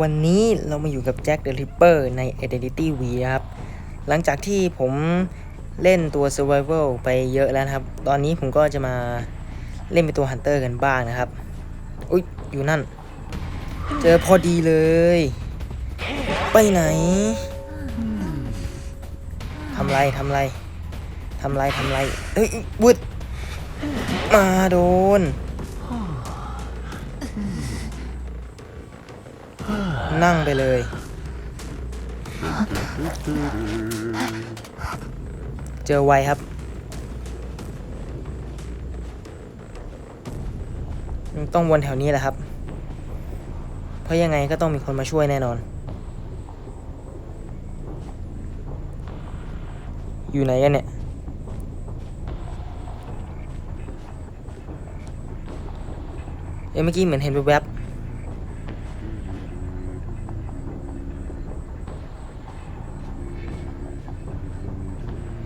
วันนี้เรามาอยู่กับแจ็คเดอะริปเปอร์ใน Identity V นะครับ หลังจากที่ผมเล่นตัว Survival ไปเยอะแล้วครับ ตอนนี้ผมก็จะมาเล่นเป็นตัว Hunter กันบ้างนะครับ อุ๊ย อยู่นั่น เจอพอดีเลย ไปไหนทำไรทำไรทำไรทำไรเอ้ยวุดมาโดน นั่งไปเลย เจอไวครับ ต้องวนแถวนี้แหละครับ เพราะยังไงก็ต้องมีคนมาช่วยแน่นอน อยู่ไหนกันเนี่ยเอ้ยเมื่อกี้เหมือนเห็นแวบ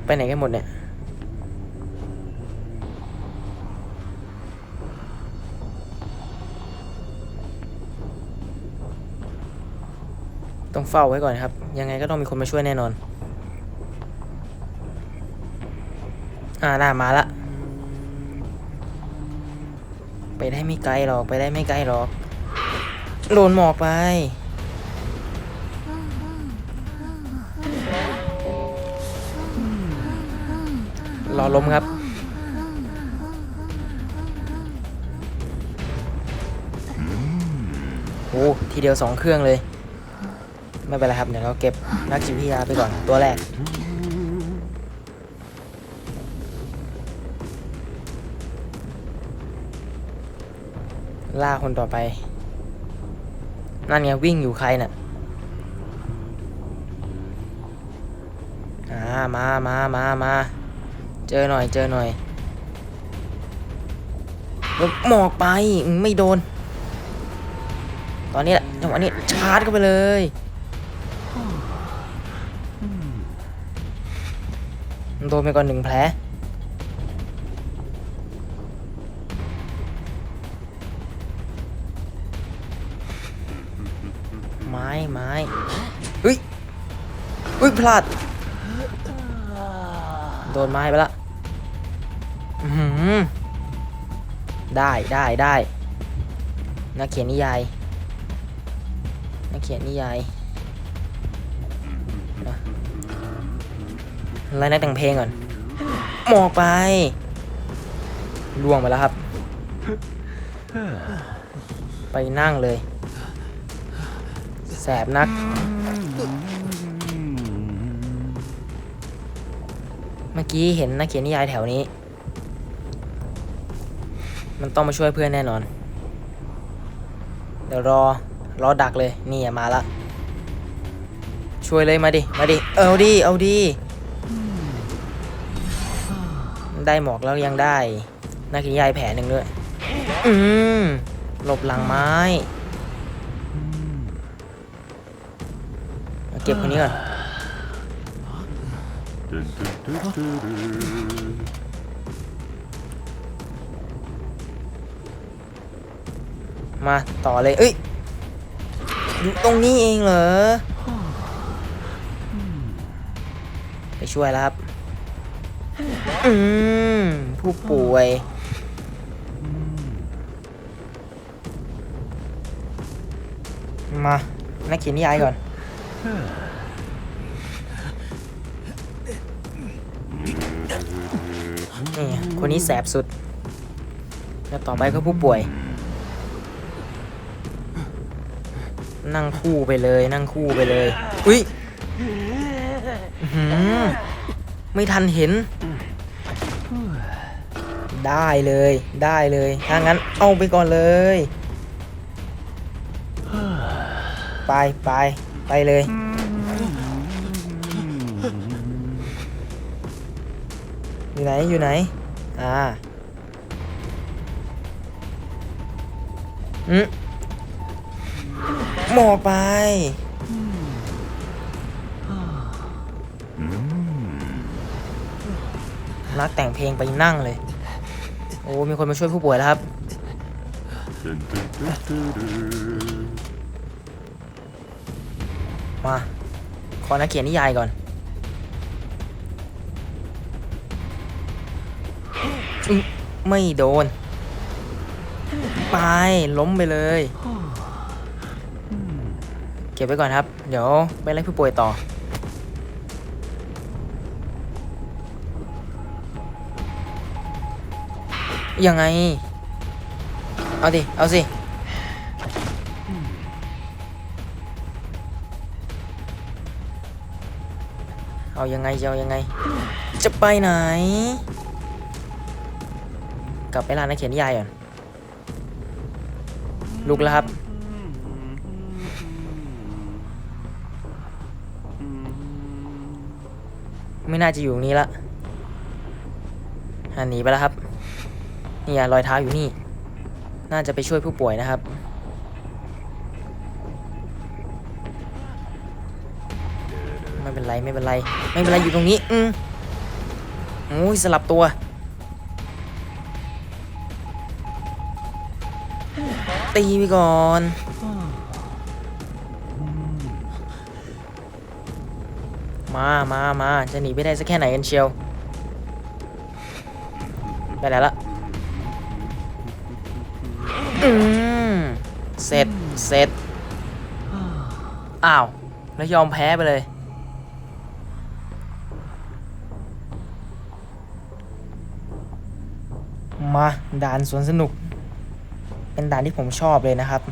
ไปไหนกันหมดเนี่ยต้องเฝ้าไว้ก่อนครับ ยังไงก็ต้องมีคนมาช่วยแน่นอน อ่าน่ามาละ ไปได้ไม่ไกลหรอก ไปได้ไม่ไกลหรอก โดนหมอกไป รอล้มครับ โอ้ทีเดียวสองเครื่องเลย ไม่เป็นไรครับ เดี๋ยวเราเก็บนักจิตวิทยาไปก่อนตัวแรก ล่าคนต่อไป นั่นไงวิ่งอยู่ใครน่ะอ่ามา มา มา มา เจอหน่อยเจอหน่อยลบหมอกไปไม่โดน ตอนนี้แหละจังหวะนี้ชาร์จเข้าไปเลยโดนไปก่อนหนึ่งแผลไม้ไม้เฮ้ยเฮ้ยพลาด โดนไม้ไปละ อื้ได้ได้ได้นักเขียนนิยายนักเขียนนิยายอะไล่นักแต่งเพลงก่อนหมอกไปล่วงไปแล้วครับ ไปนั่งเลย แสบนัก เมื่อกี้เห็นนักเขียนนิยายแถวนี้ มันต้องมาช่วยเพื่อนแน่นอน เดี๋ยวรอ รอดักเลย นี่อะมาละ ช่วยเลยมาดิ มาดิ เอาดิ เอาดิ ได้หมอกแล้วยังได้ นักเขียนนิยายแผลหนึ่งด้วย อืมหลบหลังไม้มาเก็บคนนี้ก่อน มาต่อเลย เอ้ยอยู่ตรงนี้เองเหรอ ไปช่วยแล้วครับ อืม ผู้ป่วย มา นักเขียนนิยายก่อน นี่ คนนี้แสบสุด แล้วต่อไปก็ผู้ป่วย นั่งคู่ไปเลยนั่งคู่ไปเลย อุ้ยอื้อหือไม่ทันเห็น ได้เลยได้เลยถ้างั้นเอาไปก่อนเลย ไปไปไปเลย อยู่ไหนอยู่ไหน อ่าอืม หมอกไป นักแต่งเพลงไปนั่งเลย โอ้ มีคนมาช่วยผู้ป่วยแล้วครับ มา ขอนักเขียนนิยายก่อน ไม่โดน ไป ล้มไปเลย ก็บไว้ก่อนครับ เดี๋ยวไปไล่ผู้ป่วยต่อ ยังไง เอาดิ เอาสิเอายังไงจะเอายังไง จะไปไหน กลับไปร้านนักเขียนนิยายก่อนลุกแล้วครับ ไม่น่าจะอยู่ตรงนี้ละหนีไปแล้วครับ นี่รอยเท้าอยู่นี่ น่าจะไปช่วยผู้ป่วยนะครับ ไม่เป็นไรไม่เป็นไร ไม่เป็นไรอยู่ตรงนี้ อืมโอ้ยสลับตัว ตีไปก่อน มามามาจะหนีไปได้สักแค่ไหนกันเชียว ไปแล้วละอืมเสร็จเสร็จอ้าว แล้วยอมแพ้ไปเลยมาด่านสวนสนุก เป็นด่านที่ผมชอบเลยนะครับ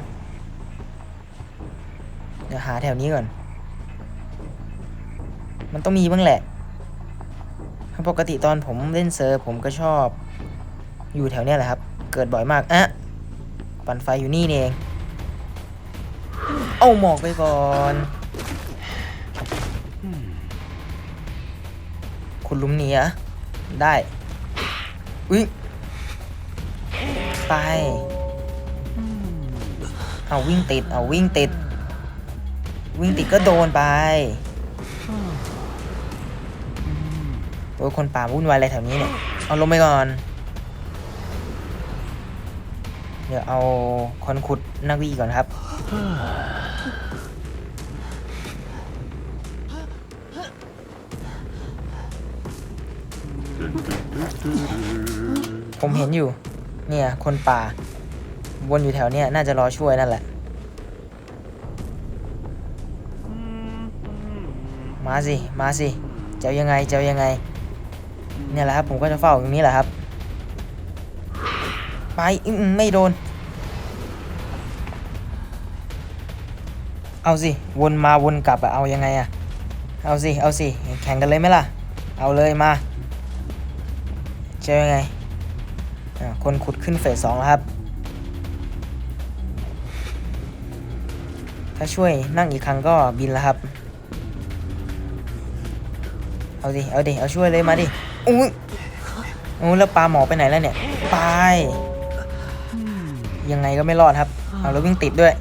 เดี๋ยวหาแถวนี้ก่อน มันต้องมีบ้างแหละปกติตอนผมเล่นเซิร์ฟผมก็ชอบ อยู่แถวเนี้ยแหละครับ เกิดบ่อยมากอะปั่นไฟอยู่นี่เองเอาหมอกไปก่อน คุณลุมหนีอะได้ อุ้ยไปเอาวิ่งติด เอาวิ่งติด วิ่งติดก็โดนไป โอ้ยคนป่าวุ่นวายอะไรแถวนี้เนี่ย เอาลงไปก่อน เดี๋ยวเอาคนขุดนักวีก่อนครับ ผมเห็นอยู่ เนี่ย คนป่า วนอยู่แถวเนี้ยน่าจะรอช่วยนั่นแหละ มาสิ มาสิ เจะเอายังไง เจะเอายังไง เนี่ยแหละครับผมก็จะเฝ้าตรงนี้แหละครับไปอืมไม่โดน เอาสิ วนมาวนกลับอะเอายังไงอะเอาสิ เอาสิ แข่งกันเลยไหมล่ะ เอาเลยมาจะเอยังไง คนขุดขึ้นเฟสสองแล้วครับ ถ้าช่วยนั่งอีกครั้งก็บินแล้วครับ เอาดิ เอาดิ เอาช่วยเลยมาดิ อุ้ยโอ้แล้วปลาหมอไปไหนแล้วเนี่ยไปยังไงก็ไม่รอดครับ เอาแล้ววิ่งติดด้วย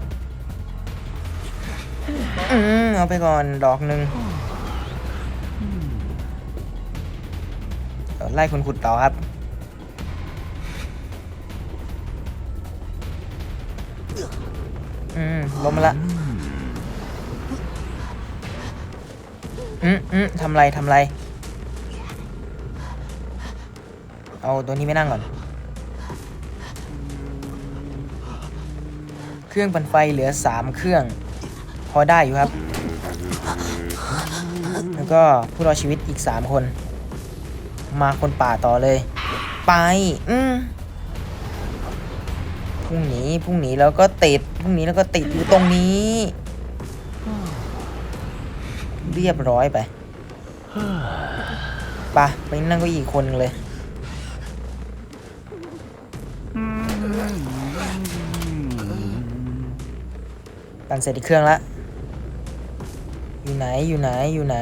อืมเอาไปก่อนดอกหนึ่งไล่คุณขุดต่อครับ อืมล้มมาละ อืมอืมทำไรทำไร เอาตัวนี้ไม่นั่งก่อน เครื่องปั่นไฟเหลือสามเครื่อง พอได้อยู่ครับ แล้วก็ผู้รอดชีวิตอีกสามคน มาคนป่าต่อเลย ไป อืมพรุ่งนี้พรุ่งนี้แล้วก็ติดพรุ่งนี้แล้วก็ติดอยู่ตรงนี้ เรียบร้อยไปไปะไปนั่งก็อีกคนหนึ่งเลย ปั่นเสร็จอีกเครื่องละ อยู่ไหน อยู่ไหน อยู่ไหน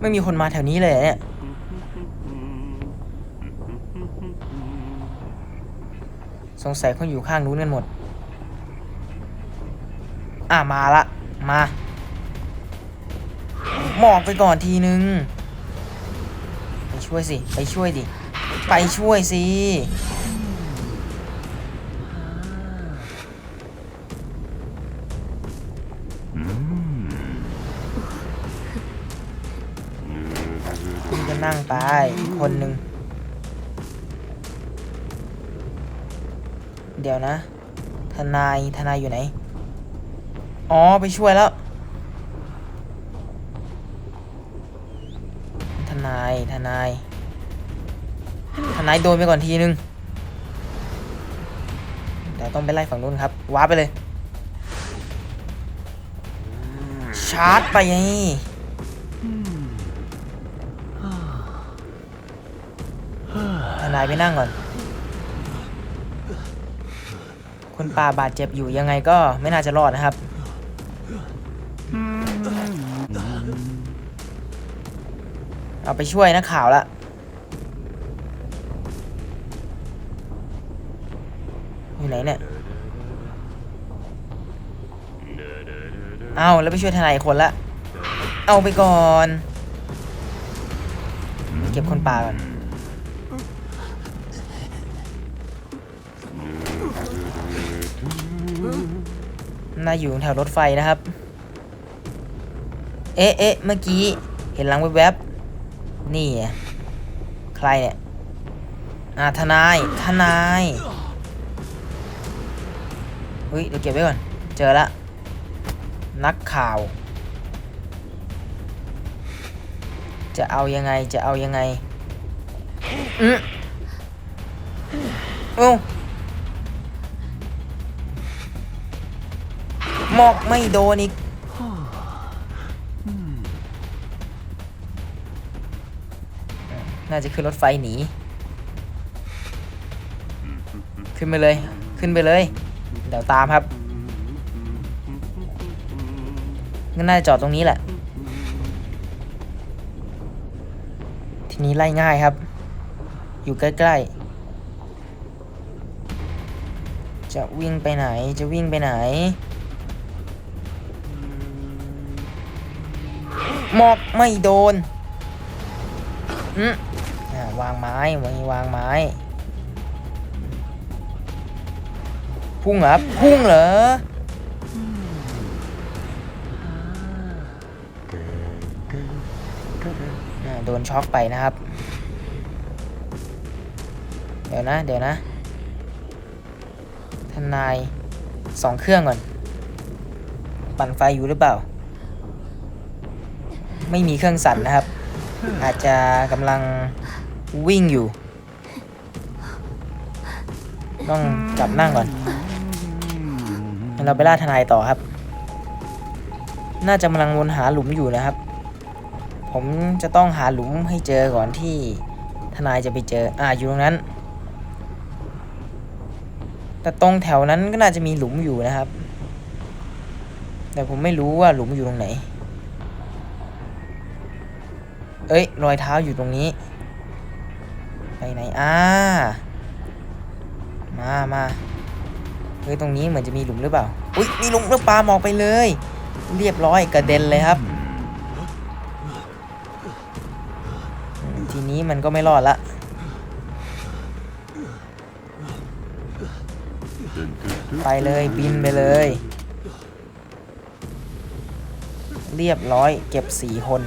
ไม่มีคนมาแถวนี้เลยเนี่ย สงสัยคนอยู่ข้างนู้นกันหมด อะ มาละ มา หมอกไปก่อนทีนึง ไปช่วยสิ ไปช่วยดิ ไปช่วยสิ นี่ก็นั่งไป คนหนึ่ง เดี๋ยวนะ ทนาย ทนายอยู่ไหน อ๋อ ไปช่วยแล้ว ทนาย ทนาย ทนายโดนไปก่อนทีนึงเดี๋ยวต้องไปไล่ฝั่งนู้นครับว้าไปเลย ชาร์จไปไงทนายไปนั่งก่อน คนป่าบาดเจ็บอยู่ยังไงก็ไม่น่าจะรอดนะครับเอาไปช่วยนักข่าวละ ไหนเนี่ยเอาแล้วไปช่วยทนายคนละ เอาไปก่อน เก็บคนป่าก่อนน่าอยู่แถวรถไฟนะครับ เอ๊ะเอ๊ะเมื่อกี้ เห็นหลังแวบๆนี่ ใครเนี่ย อ่าทนาย ทนาย เฮ้ยเดี๋ยวเก็บไว้ก่อน เจอละนักข่าว จะเอายังไงจะเอายังไงอืมโอ้หมอกไม่โดนอีกน่าจะขึ้นรถไฟหนี ขึ้นไปเลย ขึ้นไปเลย เดี๋ยวตามครับงั้นน่าจะจอดตรงนี้แหละ ทีนี้ไล่ง่ายครับ อยู่ใกล้ๆ จะวิ่งไปไหน จะวิ่งไปไหน หมอกไม่โดน อืมวางไม้วางไม้ พุ่งเหรอครับพุ่งเหรอโดนช็อกไปนะครับ เดี๋ยวนะ เดี๋ยวนะ ทนายสองเครื่องก่อน ปั่นไฟอยู่หรือเปล่า ไม่มีเครื่องสั่นนะครับ อาจจะกำลังวิ่งอยู่ ต้องจับนั่งก่อน เราไปล่าทนายต่อครับ น่าจะกำลังวนหาหลุมอยู่นะครับ ผมจะต้องหาหลุมให้เจอก่อนที่ทนายจะไปเจอ อ่าอยู่ตรงนั้น แต่ตรงแถวนั้นก็น่าจะมีหลุมอยู่นะครับ แต่ผมไม่รู้ว่าหลุมอยู่ตรงไหน เอ้ย รอยเท้าอยู่ตรงนี้ ไปไหน อ่า มามา เฮ้ยตรงนี้เหมือนจะมีหลุมหรือเปล่า อุ้ยมีหลุมแล้วปลาหมอกไปเลย เรียบร้อยกระเด็นเลยครับ ทีนี้มันก็ไม่รอดละไปเลยบินไปเลย เรียบร้อยเก็บสี่คน